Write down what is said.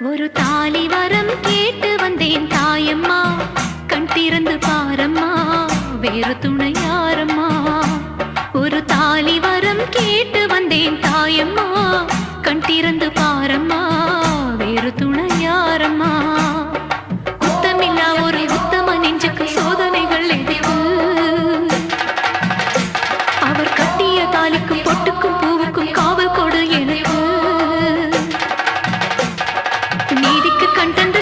ஒரு தாலி வரம் கேட்டு வந்தேன் தாயம்மா. கண் திறந்து பாரம்மா வேறு துணை யாரம்மா. ஒரு தாலி வரம் கேட்டு வந்தேன் தாயம்மா. கண் திறந்து பாரம்மா வேறு துணை யாரம்மா. குத்தமில்லா ஒரு உத்தம நெஞ்சுக்கு சோதனைகள் அவர் கட்டிய தாலிக்கு பொட்டுக்கு இதுக்கு கண்டந்த